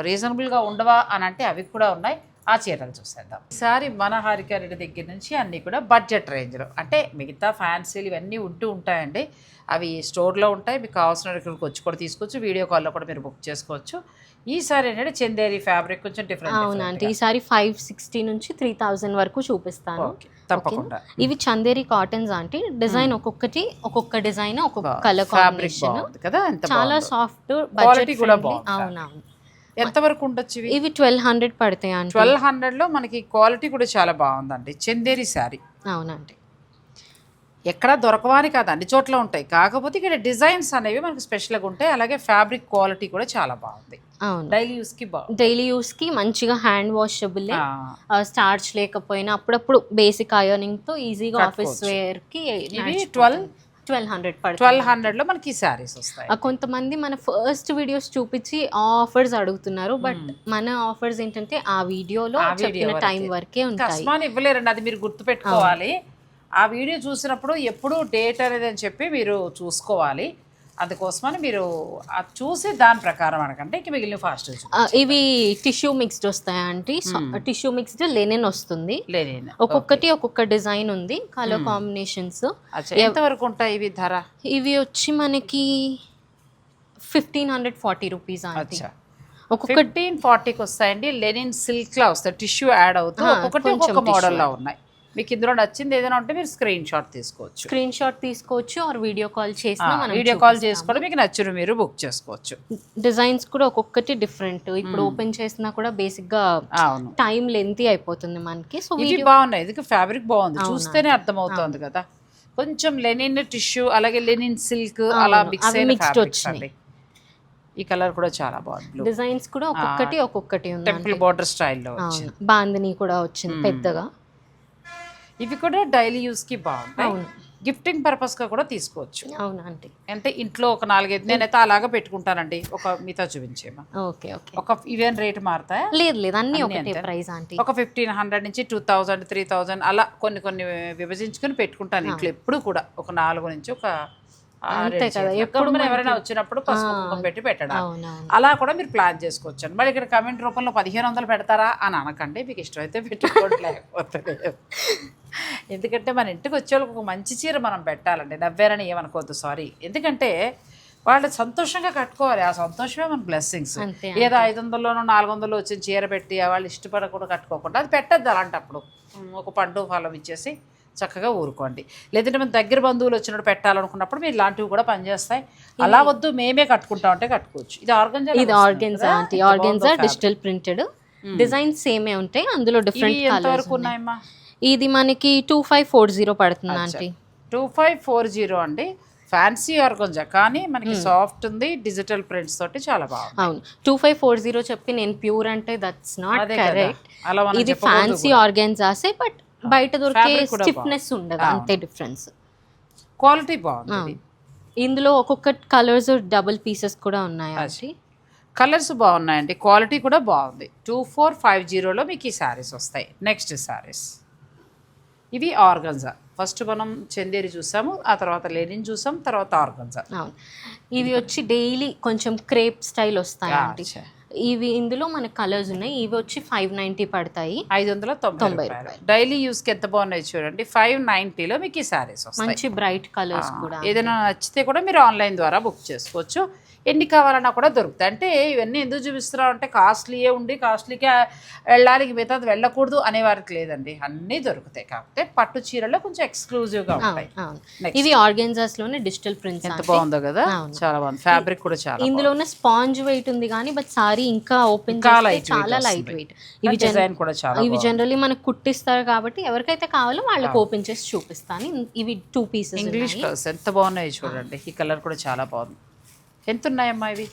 రీజనబుల్గా ఉండవా అని అంటే అవి కూడా ఉన్నాయి. ఆ చీరలు చూసేద్దాం. ఈసారి మన హారిక రెడ్డి దగ్గర నుంచి అన్నీ కూడా బడ్జెట్ రేంజ్లో. అంటే మిగతా ఫ్యాన్సీలు ఇవన్నీ ఉంటూ ఉంటాయండి. అవి స్టోర్లో ఉంటాయి. మీకు కావాల్సిన ఇక్కడికి వచ్చి కూడా తీసుకోవచ్చు. వీడియో కాల్లో కూడా మీరు బుక్ చేసుకోవచ్చు. ఈసారి ఏంటంటే చందేరి ఫ్యాబ్రిక్ కొంచెం డిఫరెంట్ అవునంటే ఈసారి ఫైవ్ సిక్స్టీ నుంచి త్రీ థౌజండ్ వరకు చూపిస్తాను. ఓకే. తప్పకుండా. ఇవి చందేరి కాటన్స్ అంటే డిజైన్ ఒక్కొక్కటి ఒక్కొక్క డిజైన్ ఒక్కొక్క కలర్ కాంబినేషన్. కదా చాలా. సాఫ్ట్ బడ్జెట్ కూడా. అవునవును. ఎంత వరకు ఉండొచ్చు ఇవి? ఇవి ట్వెల్వ్ హండ్రెడ్ పడతాయి ట్వెల్వ్ హండ్రెడ్లో మనకి క్వాలిటీ కూడా చాలా బాగుందండి. చందేరి శారీ. అవునండి ఎక్కడ దొరకవాని కాదు అన్ని చోట్ల ఉంటాయి. కాకపోతే ఇక్కడ డిజైన్స్ అనేవి మనకి స్పెషల్గా ఉంటాయి. అలాగే ఫ్యాబ్రిక్ క్వాలిటీ కూడా కూడా బాగుంది. డైలీ యూస్కి బాగుంది డైలీ యూస్కి మంచిగా హ్యాండ్ వాషబుల్. స్టార్చ్ లేకపోయినా అప్పుడప్పుడు బేసిక్ అయోనింగ్తో ఈజీగా ఆఫీస్. వేర్కి ట్వెల్వ్ ట్వెల్వ్ హండ్రెడ్ పడుతుంది. ట్వెల్వ్ హండ్రెడ్లో మనకి శారీస్ వస్తాయి. కొంతమంది మన ఫస్ట్ వీడియోస్ చూపించి ఆఫర్స్ అడుగుతున్నారు. బట్ మన ఆఫర్స్ ఏంటంటే ఆ వీడియోలో చెప్పిన. టైం వరకే ఉంటాయి. ఇవ్వలేరండి. అది మీరు గుర్తుపెట్టుకోవాలి. ఆ వీడియో చూసినప్పుడు ఎప్పుడు డేట్ అనేది అని చెప్పి మీరు చూసుకోవాలి. అందుకోసమని మీరు చూసి దాని ప్రకారం అనకండి. ఇంక మిగిలిన ఫాస్ట్ ఇవి టిష్యూ మిక్స్డ్ వస్తాయి అంటే టిష్యూ మిక్స్డ్ లెనిన్ వస్తుంది. లేని ఒక్కొక్కటి ఒక్కొక్క డిజైన్ ఉంది కలర్ కాంబినేషన్స్. ఎంతవరకు ఉంటాయి ఇవి ధర? ఇవి వచ్చి మనకి ఫిఫ్టీన్ హండ్రెడ్ ఫార్టీ రూపీస్ అచ్చా. ఒక్కొక్క ఫిఫ్టీన్ ఫార్టీకి వస్తాయండి. లెనిన్ సిల్క్ లా వస్తాయి. టిష్యూ యాడ్ అవుతూ ఆ, ఒక్కొక్కటి ఒక్కొక్క మోడల్లో ఉన్నాయి. మీకు ఇందులో నచ్చింది ఏదైనా ఉంటే మీరు స్క్రీన్ షాట్ తీసుకోవచ్చు. స్క్రీన్ షాట్ తీసుకోవచ్చు ఆర్ వీడియో కాల్ చేసినా మనం వీడియో కాల్ చేసుకొని మీకు నచ్చిన మీరు బుక్ చేసుకోవచ్చు. డిజైన్స్ కూడా ఒక్కొక్కటి డిఫరెంట్ ఇప్పుడు ఓపెన్ చేసినా కూడా బేసిక్గా టైం లెంతీ అయిపోతుంది మనకి. సో ఇవి బాగున్నాయి. ఇది ఫ్యాబ్రిక్ బాగుంది. చూస్తేనే అర్థమవుతోంది కదా. కొంచెం లెనిన్ టిష్యూ అలాగే లెనిన్ సిల్క్ అలా మిక్స్ వచ్చినాయి. అండి. ఈ కలర్ కూడా చాలా బాగుంది. డిజైన్స్ కూడా ఒక్కొక్కటి ఒక్కొక్కటి ఉంది టెంపుల్ బార్డర్ స్టైల్లో వచ్చింది. బాందిని కూడా వచ్చింది పెద్దగా. ఇవి కూడా డైలీ యూస్కి బాగుంటాయి. గిఫ్టింగ్ పర్పస్గా కూడా తీసుకోవచ్చు. అవును ఆంటీ. అంటే ఇంట్లో ఒక నాలుగైదు నేనైతే అలాగా పెట్టుకుంటానండి. ఒక మిగతా చూపించేమా. Okay okay. ఒక ఇవేం రేట్ మారుతాయా? లేదు లేదు అన్ని ఒకటే? Price aunty. ఒక ఫిఫ్టీన్ హండ్రెడ్ నుంచి టూ థౌజండ్ త్రీ థౌజండ్ అలా కొన్ని కొన్ని విభజించుకొని పెట్టుకుంటాను ఇంట్లో ఎప్పుడు కూడా. ఒక నాలుగు నుంచి ఒక అంతే కదా. ఎప్పుడు ఎవరైనా వచ్చినప్పుడు పసుపు పెట్టి పెట్టడం. అలా కూడా మీరు ప్లాన్ చేసుకోవచ్చు అండి. మరి ఇక్కడ కమెంట్ రూపంలో పదిహేను వందలు పెడతారా అని అనకండి. మీకు ఇష్టమైతే పెట్టుకోండి లేకపోతే లేదు. ఎందుకంటే మన ఇంటికి వచ్చే వాళ్ళకి ఒక మంచి చీర మనం పెట్టాలండి. నవ్వారని ఏమనుకోవద్దు సారీ ఎందుకంటే వాళ్ళు సంతోషంగా కట్టుకోవాలి. ఆ సంతోషమే మన బ్లెస్సింగ్స్ ఏదో ఐదు వందల్లోనో నాలుగు వందలు వచ్చిన చీర పెట్టి ఆ వాళ్ళు ఇష్టపడకుండా కట్టుకోకుండా అది పెట్టద్దు అలాంటప్పుడు. ఒక పండు ఫలం ఇచ్చేసి చక్కగా ఊరుకోండి. లేదంటే మన దగ్గర బంధువులు వచ్చినప్పుడు పెట్టాలనుకున్నప్పుడు మీరు ఇలాంటివి కూడా పనిచేస్తాయి. అలా వద్దు మేమే కట్టుకుంటాం అంటే కట్టుకోవచ్చు. ఇది ఆర్గంజా ఇది organza organza digital printed. Designs సేమే ఉంటాయి అందులో డిఫరెంట్ ఎంతవరకు ఉన్నాయమ్మా? ఇది మనకి టూ ఫైవ్ ఫోర్ జీరో పడుతుంది aunty? Two five four zero అండి. ఫ్యాన్సీ ఆర్గంజా కానీ మనకి సాఫ్ట్ ఉంది డిజిటల్ ప్రింట్స్ తోటి చాలా బాగుంది. అవును. టూ ఫైవ్ ఫోర్ జీరో చెప్పి నేను ప్యూర్ అంటే దట్స్ నాట్ కరెక్ట్ ఇది ఫ్యాన్సీ ఆర్గెన్జాసే బట్ బయట దొరికే స్టిఫ్నెస్ ఉండదు అంతే డిఫరెన్స్ క్వాలిటీ బాగుంది ఇది. ఇందులో ఒక్కొక్క కలర్స్ డబుల్ పీసెస్ కూడా ఉన్నాయి కలర్స్ బాగున్నాయండి. క్వాలిటీ కూడా బాగుంది. టూ ఫోర్ ఫైవ్ జీరోలో మీకు ఈ శారీస్ వస్తాయి. నెక్స్ట్ శారీస్ ఇవి ఆర్గన్జా. ఫస్ట్ మనం చందేరి చూసాము ఆ తర్వాత లెనిన్ చూసాం తర్వాత ఆర్గన్జా. అవును. ఇవి వచ్చి డైలీ కొంచెం క్రేప్ స్టైల్ వస్తాయి. ఇవి ఇందులో మన కలర్స్ ఉన్నాయి. ఇవి వచ్చి ఫైవ్ నైంటీ పడతాయి. ఐదు వందల తొంభై రూపాయలు. డైలీ యూస్కి ఎంత బాగున్నాయి చూడండి. ఫైవ్ నైంటీలో మీకు ఈ శారీస్ మంచి బ్రైట్ కలర్స్ కూడా. ఏదైనా నచ్చితే కూడా మీరు ఆన్లైన్ ద్వారా బుక్ చేసుకోవచ్చు. ఎన్ని కావాలన్నా కూడా దొరుకుతాయి. అంటే ఇవన్నీ ఎందుకు చూపిస్తున్నాం అంటే కాస్ట్లీయే ఉండి కాస్ట్లీకే వెళ్ళాలి మిగతా వెళ్ళకూడదు అనే వారికి లేదండి. అన్నీ దొరుకుతాయి. కాకపోతే పట్టు చీరలో కొంచెం ఎక్స్క్లూజివ్గా ఉంటాయి. ఇవి ఆర్గెన్జాస్లోనే డిజిటల్ ప్రింట్స్ ఎంత బాగుందో కదా. చాలా బాగుంది. ఫ్యాబ్రిక్ కూడా చాలా ఇందులోనే స్పాంజ్ వెయిట్ ఉంది కానీ బట్ సారీ ఇంకా ఓపెన్ చాలా. లైట్ వెయిట్ ఇవి డిజైన్ కూడా చాలా ఇవి జనరల్లీ మనకు కుట్టిస్తారు కాబట్టి ఎవరికైతే కావాలో వాళ్ళకి ఓపెన్ చేసి చూపిస్తాను. ఇవి టూ పీసెస్ ఇంగ్లీష్ ఎంత బాగున్నాయి చూడండి. ఈ కలర్ కూడా చాలా బాగుంది. ఎంత ఉన్నాయమ్మా ఇవి?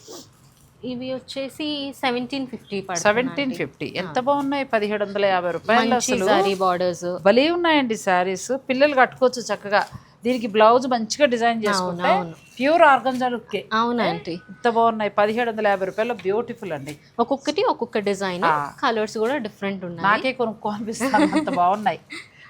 ఇవి వచ్చేసి సెవెంటీన్ ఫిఫ్టీ సెవెంటీన్ ఫిఫ్టీ ఎంత బాగున్నాయి? పదిహేడు వందల యాభై రూపాయలు అసలు. సారీ బార్డర్స్ భలే ఉన్నాయండి శారీస్ పిల్లలు కట్టుకోవచ్చు చక్కగా. దీనికి బ్లౌజ్ మంచిగా డిజైన్ చేసుకుంటే. ప్యూర్ ఆర్గంజా లుక్కే అవునండి. ఎంత బాగున్నాయి. పదిహేడు వందల యాభై రూపాయలు. బ్యూటిఫుల్ అండి. ఒక్కొక్కటి ఒక్కొక్క డిజైన్. కలర్స్ కూడా డిఫరెంట్ ఉన్నాయి. నాకే కొనుక్కోనిపిస్తాను అంత బాగున్నాయి.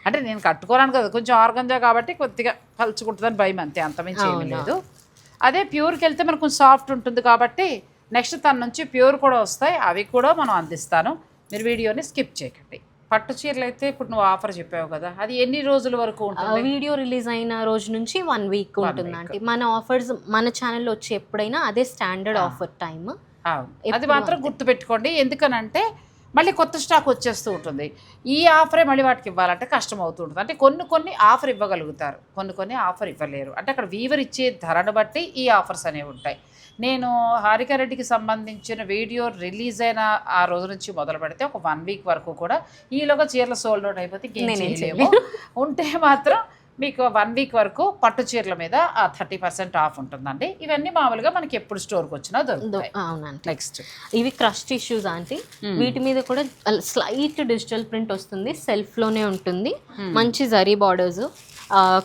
అంటే నేను కట్టుకోరాను కదా. కొంచెం ఆర్గంజా కాబట్టి కొద్దిగా పలుచుకుంటుందని భయం అంతే. అంతమించి ఏమీ లేదు. అదే ప్యూర్కి వెళ్తే మనకు కొంచెం సాఫ్ట్ ఉంటుంది కాబట్టి నెక్స్ట్ తన నుంచి ప్యూర్ కూడా వస్తాయి. అవి కూడా మనం అందిస్తాను. మీరు వీడియోని స్కిప్ చేయకండి. పట్టు చీరలు అయితే ఇప్పుడు నువ్వు ఆఫర్ చెప్పావు కదా. అది ఎన్ని రోజుల వరకు ఉంటుంది? వీడియో రిలీజ్ అయిన రోజు నుంచి వన్ వీక్ ఉంటుంది అంటే మన ఆఫర్స్ మన ఛానల్లో వచ్చి ఎప్పుడైనా అదే స్టాండర్డ్ ఆఫర్ టైం అవును. అది మాత్రం గుర్తుపెట్టుకోండి. ఎందుకనంటే మళ్ళీ కొత్త స్టాక్ వచ్చేస్తూ ఉంటుంది. ఈ ఆఫరే మళ్ళీ వాటికి ఇవ్వాలంటే కష్టం అవుతూ ఉంటుంది. అంటే కొన్ని కొన్ని ఆఫర్ ఇవ్వగలుగుతారు. కొన్ని కొన్ని ఆఫర్ ఇవ్వలేరు. అంటే అక్కడ వీవర్ ఇచ్చే ధరను బట్టి ఈ ఆఫర్స్ అనేవి ఉంటాయి. నేను హారికారెడ్డికి సంబంధించిన వీడియో రిలీజ్ అయిన ఆ రోజు నుంచి మొదలు పెడితే ఒక వన్ వీక్ వరకు కూడా ఈలోగా చీరలు సోల్డ్ అవుట్ అయిపోతే ఉంటే మాత్రం మీకు వన్ వీక్ వరకు పట్టు చీరల మీద ఆ థర్టీ పర్సెంట్ ఆఫ్ ఉంటుందండి. ఇవన్నీ మామూలుగా మనకి ఎప్పుడు స్టోర్కి వచ్చినా దొరుకుతాయి. అవునండి. నెక్స్ట్ ఇవి క్రష్ టిష్యూస్ ఆంటీ. వీటి మీద కూడా స్లైట్ డిజిటల్ ప్రింట్ వస్తుంది. సెల్ఫ్లోనే ఉంటుంది. మంచి జరీ బార్డర్స్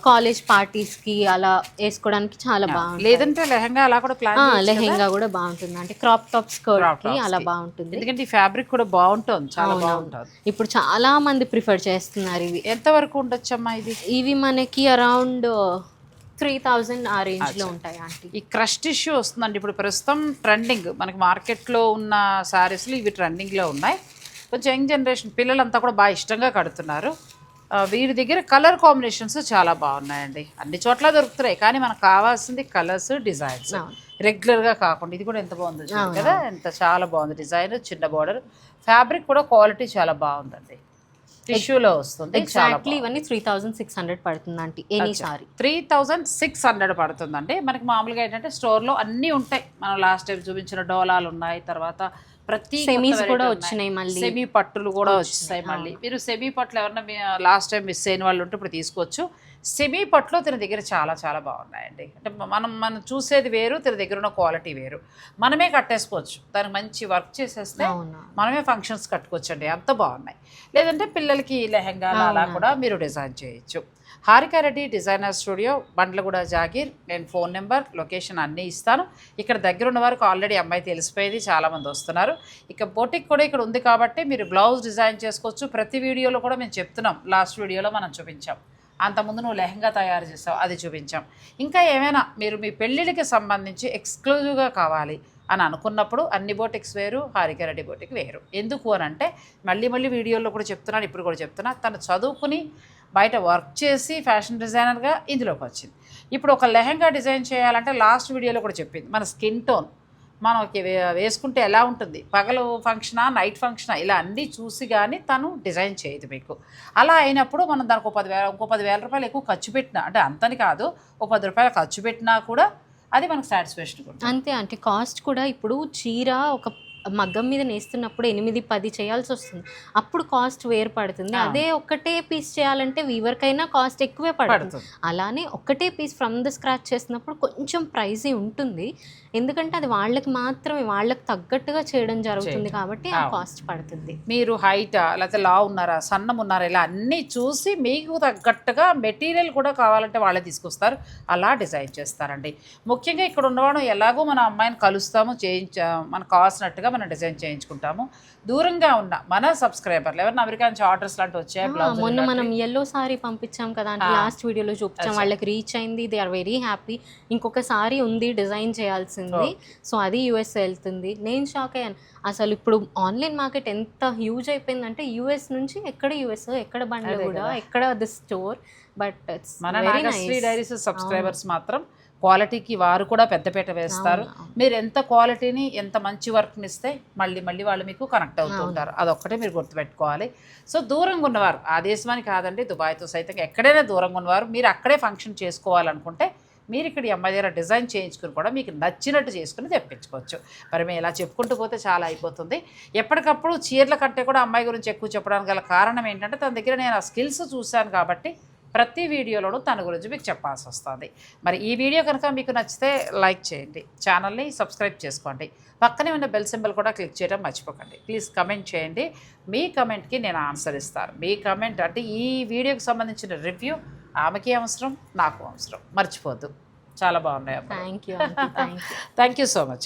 కాలేజ్ పార్టీస్కి అలా వేసుకోవడానికి చాలా బాగుంటుంది లేదంటే లెహంగా అలా కూడా ప్లాన్ లెహెంగా కూడా బాగుంటుంది. అంటే క్రాప్ టాప్ స్కర్ట్ అలా బాగుంటుంది. ఎందుకంటే ఈ ఫ్యాబ్రిక్ కూడా బాగుంటుంది చాలా బాగుంటుంది. ఇప్పుడు చాలా మంది ప్రిఫర్ చేస్తున్నారు ఇవి. ఎంత వరకు ఉండొచ్చమ్మా ఇది? ఇవి మనకి అరౌండ్ త్రీ థౌజండ్ ఆ రేంజ్లో ఉంటాయి ఆంటీ ఈ క్రష్ ఇష్యూ వస్తుందండి. ఇప్పుడు ప్రస్తుతం ట్రెండింగ్ మనకి మార్కెట్లో ఉన్న శారీస్లు ఇవి ట్రెండింగ్లో ఉన్నాయి. కొంచెం యంగ్ జనరేషన్ పిల్లలంతా కూడా బాగా ఇష్టంగా కడుతున్నారు. వీరి దగ్గర కలర్ కాంబినేషన్స్ చాలా బాగున్నాయండి. అన్ని చోట్ల దొరుకుతున్నాయి. కానీ మనకు కావాల్సింది కలర్స్ డిజైన్స్. రెగ్యులర్గా కాకుండా ఇది కూడా ఎంత బాగుందో కదా. ఎంత చాలా బాగుంది డిజైన్ చిన్న బార్డర్. ఫ్యాబ్రిక్ కూడా క్వాలిటీ చాలా బాగుందండి. టిష్యూలో వస్తుంది ఎగ్జాక్ట్లీ ఇవన్నీ త్రీ థౌజండ్ సిక్స్ హండ్రెడ్ పడుతుంది aunty any sari three thousand six hundred పడుతుందండి. మనకి మామూలుగా ఏంటంటే స్టోర్లో అన్నీ ఉంటాయి. మనం లాస్ట్ టైం చూపించిన డోలాలు ఉన్నాయి తర్వాత ప్రతి సెమీస్ కూడా వచ్చినాయి మళ్ళీ. సెమీ పట్టులు కూడా వచ్చాయి మళ్ళీ. మీరు సెమీ పట్లు ఎవరన్నా లాస్ట్ టైం మిస్ అయిన వాళ్ళు ఉంటే ఇప్పుడు తీసుకోవచ్చు. సెమీ పట్లు తిన దగ్గర చాలా చాలా బాగున్నాయండి. అంటే మనం మనం చూసేది వేరు తిన దగ్గర ఉన్న క్వాలిటీ వేరు. మనమే కట్టేసుకోవచ్చు. దానికి మంచి వర్క్ చేసేస్తే మనమే ఫంక్షన్స్ కట్టుకోవచ్చండి. అంత బాగున్నాయి. లేదంటే పిల్లలకి లెహంగాలు అలా కూడా మీరు డిజైన్ చేయొచ్చు. Harika Reddy designer studio Bandlaguda Jagir. నేను ఫోన్ నెంబర్ లొకేషన్ అన్నీ ఇస్తాను. ఇక్కడ దగ్గర ఉన్న వారికి ఆల్రెడీ అమ్మాయి తెలిసిపోయేది చాలామంది వస్తున్నారు. ఇక బోటిక్ కూడా ఇక్కడ ఉంది కాబట్టి మీరు బ్లౌజ్ డిజైన్ చేసుకోవచ్చు. ప్రతి వీడియోలో కూడా మేము చెప్తున్నాం. లాస్ట్ వీడియోలో మనం చూపించాం. అంతకుముందు నువ్వు లెహంగా తయారు చేసావు అది చూపించాం. ఇంకా ఏమైనా మీరు మీ పెళ్ళిళ్ళకి సంబంధించి ఎక్స్క్లూజివ్గా కావాలి అని అనుకున్నప్పుడు అన్ని బోటిక్స్ వేరు హారికారెడ్డి బోటిక్ వేరు. ఎందుకు అని అంటే మళ్ళీ మళ్ళీ వీడియోలో కూడా చెప్తున్నాను ఇప్పుడు కూడా చెప్తున్నా. తను చదువుకుని బయట వర్క్ చేసి ఫ్యాషన్ డిజైనర్గా ఇందులోకి వచ్చింది. ఇప్పుడు ఒక లెహంగా డిజైన్ చేయాలంటే లాస్ట్ వీడియోలో కూడా చెప్పింది. మన స్కిన్ టోన్ మనకి వేసుకుంటే ఎలా ఉంటుంది? పగలు ఫంక్షనా నైట్ ఫంక్షనా ఇలా అన్నీ చూసి కానీ తను డిజైన్ చేయదు మీకు. అలా అయినప్పుడు మనం దానికి ఒక పదివేల ఇంకో పదివేల రూపాయలు ఎక్కువ ఖర్చు పెట్టినా అంటే అంతని కాదు ఒక పది రూపాయలు ఖర్చు పెట్టినా కూడా అది మనకు సాటిస్ఫాక్షన్ అంతే అంటే కాస్ట్ కూడా ఇప్పుడు చీర ఒక మగ్గం మీద నేస్తున్నప్పుడు ఎనిమిది పది చేయాల్సి వస్తుంది అప్పుడు కాస్ట్ వేరు పడుతుంది. అదే ఒక్కటే పీస్ చేయాలంటే వీవర్కైనా కాస్ట్ ఎక్కువే పడుతుంది. అలానే ఒక్కటే పీస్ ఫ్రమ్ ద స్క్రాచ్ చేసినప్పుడు కొంచెం ప్రైజీ ఉంటుంది. ఎందుకంటే అది వాళ్ళకి మాత్రమే వాళ్ళకి తగ్గట్టుగా చేయడం జరుగుతుంది. కాబట్టి ఆ. కాస్ట్ పడుతుంది. మీరు హైటా లేకపోతే లా ఉన్నారా సన్నం ఉన్నారా ఇలా అన్నీ చూసి మీకు తగ్గట్టుగా మెటీరియల్ కూడా కావాలంటే వాళ్ళే తీసుకొస్తారు. అలా డిజైన్ చేస్తారండి. ముఖ్యంగా ఇక్కడ ఉన్నవాడు ఎలాగో మన అమ్మాయిని కలుస్తాము చేయించ మనకు కావాల్సినట్టుగా మనం డిజైన్ చేయించుకుంటాము. దూరంగా ఉన్న మన సబ్స్క్రైబర్లు ఎవరైనా అమెరికా నుంచి ఆర్డర్స్ లాంటివి వచ్చాయి మొన్న మనం ఎల్లో సారీ పంపించాం కదా అంటే. లాస్ట్ వీడియోలో చూపించాం. వాళ్ళకి రీచ్ అయింది దే ఆర్ వెరీ హ్యాపీ ఇంకొక సారీ ఉంది డిజైన్ చేయాల్సింది. సో అది యుఎస్ వెళ్తుంది. నేను షాక్ అయ్యాను. అసలు ఇప్పుడు ఆన్లైన్ మార్కెట్ ఎంత హ్యూజ్ అయిపోయిందంటే యుఎస్ నుంచి ఎక్కడ యుఎస్ ఎక్కడ బండ్లు అదే కూడా. ఎక్కడ ది స్టోర్ బట్ మన డైరీస్ సబ్స్క్రైబర్స్ మాత్రం క్వాలిటీకి వారు కూడా పెద్దపీట వేస్తారు. మీరు ఎంత క్వాలిటీని ఎంత మంచి వర్క్ని ఇస్తే మళ్ళీ మళ్ళీ వాళ్ళు మీకు కనెక్ట్ అవుతూ. ఉంటారు. అదొక్కటే మీరు గుర్తుపెట్టుకోవాలి. సో దూరంగా ఉన్నవారు ఆ దేశమని కాదండి దుబాయ్తో సైతం ఎక్కడైనా దూరంగా ఉన్నవారు మీరు అక్కడే ఫంక్షన్ చేసుకోవాలనుకుంటే మీరు ఇక్కడ ఈ అమ్మాయి దగ్గర డిజైన్ చేయించుకుని కూడా మీకు నచ్చినట్టు చేసుకుని తెప్పించుకోవచ్చు. మరి మేము ఇలా చెప్పుకుంటూ పోతే చాలా అయిపోతుంది. ఎప్పటికప్పుడు చీరల కంటే కూడా అమ్మాయి గురించి ఎక్కువ చెప్పడానికి గల కారణం ఏంటంటే తన దగ్గర నేను ఆ స్కిల్స్ చూశాను కాబట్టి ప్రతి వీడియోలోనూ తన గురించి మీకు చెప్పాల్సి వస్తుంది మరి ఈ వీడియో కనుక మీకు నచ్చితే లైక్ చేయండి ఛానల్ని సబ్స్క్రైబ్ చేసుకోండి. పక్కనే ఉన్న బెల్ సింబల్ కూడా క్లిక్ చేయడం మర్చిపోకండి. ప్లీజ్ కమెంట్ చేయండి. మీ కమెంట్కి నేను ఆన్సర్ ఇస్తాను. మీ కమెంట్ అంటే ఈ వీడియోకి సంబంధించిన రివ్యూ ఆమెకి అవసరం నాకు అవసరం. మర్చిపోద్దు. చాలా బాగున్నాయి thank you thank you thank you so much